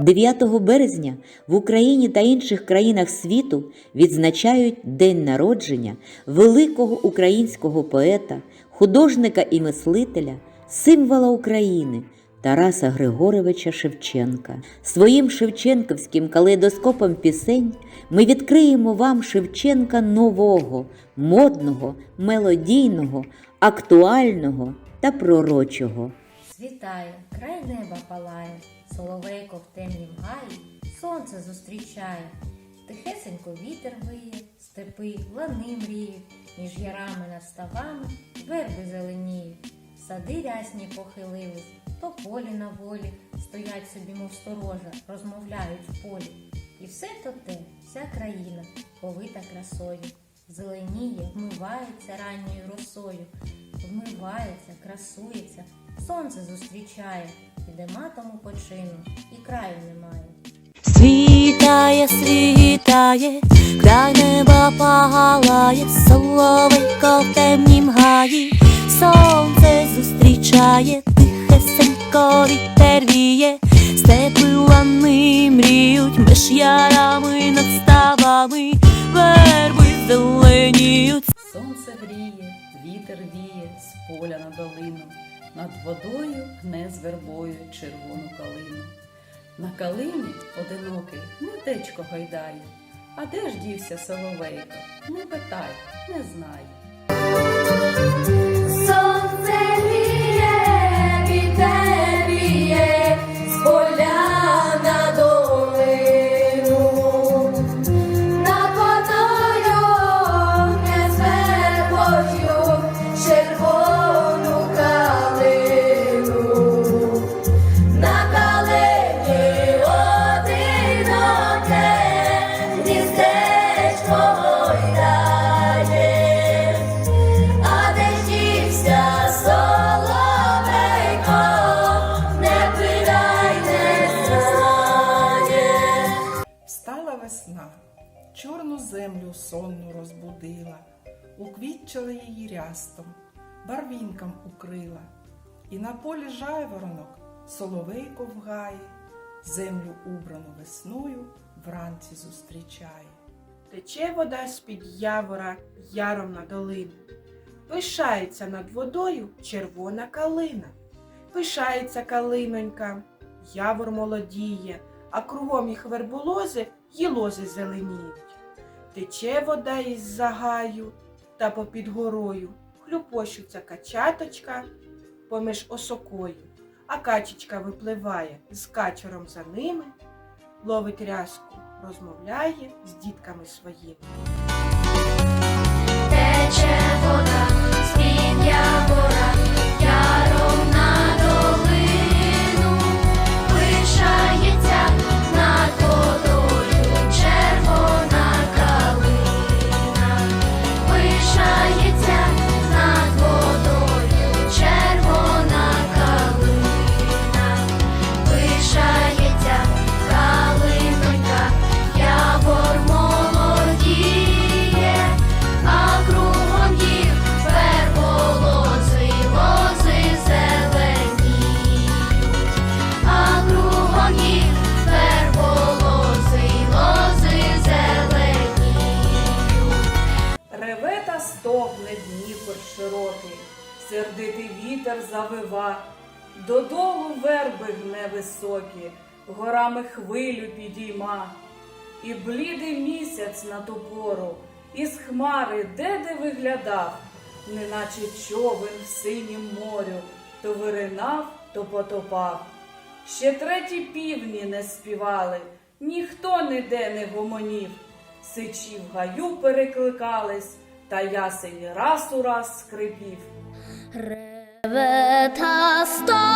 9 березня в Україні та інших країнах світу відзначають День народження великого українського поета, художника і мислителя, символа України Тараса Григоровича Шевченка. Своїм шевченківським калейдоскопом пісень ми відкриємо вам Шевченка нового, модного, мелодійного, актуального та пророчого. Світає, край неба палає, соловейко в темнім гаї, сонце зустрічає, тихесенько вітер виє, степи, лани мріють, між ярами над ставами верби зеленіють, сади рясні похилились, то полі на волі, стоять собі, мов сторожа, розмовляють в полі. І все то те, вся країна, повита красою, зеленіє, вмивається ранньою росою, вмивається, красується, сонце зустрічає, піде матому почину, і краю немає. Світає, світає, край неба палає, соловейко в темнім гаї, сонце зустрічає, тихесенько вітер віє, степи лани мріють, меж ярами над ставами, верби зеленіють. Сонце гріє, вітер віє з поля на долину, над водою гне з вербою червону калину. На калині одинокий нитечко гайдає. А де ж дівся соловейко? Не питай, не знаю. Весна, чорну землю сонну розбудила, уквітчила її рястом, барвінком укрила, і на полі жайворонок соловейко в гаї, землю убрану весною вранці зустрічає. Тече вода з-під явора яром на долину. Пишається над водою червона калина. Пишається калинонька, явор молодіє, а кругом їх верболози й лози зеленіють. Тече вода із загаю та попід горою. Хлюпощуться качаточка поміж осокою, а качечка випливає з качером за ними, ловить рязку, розмовляє з дітками своїми. Сердитий вітер завива, додолу верби гне високі, горами хвилю підійма, і блідий місяць на ту пору, із хмари де де виглядав, неначе човен в синім морю, то виринав, то потопав. Ще треті півні не співали, ніхто ніде не гомонів. Сичі в гаю перекликались, та ясень раз у раз скрипів. The stop.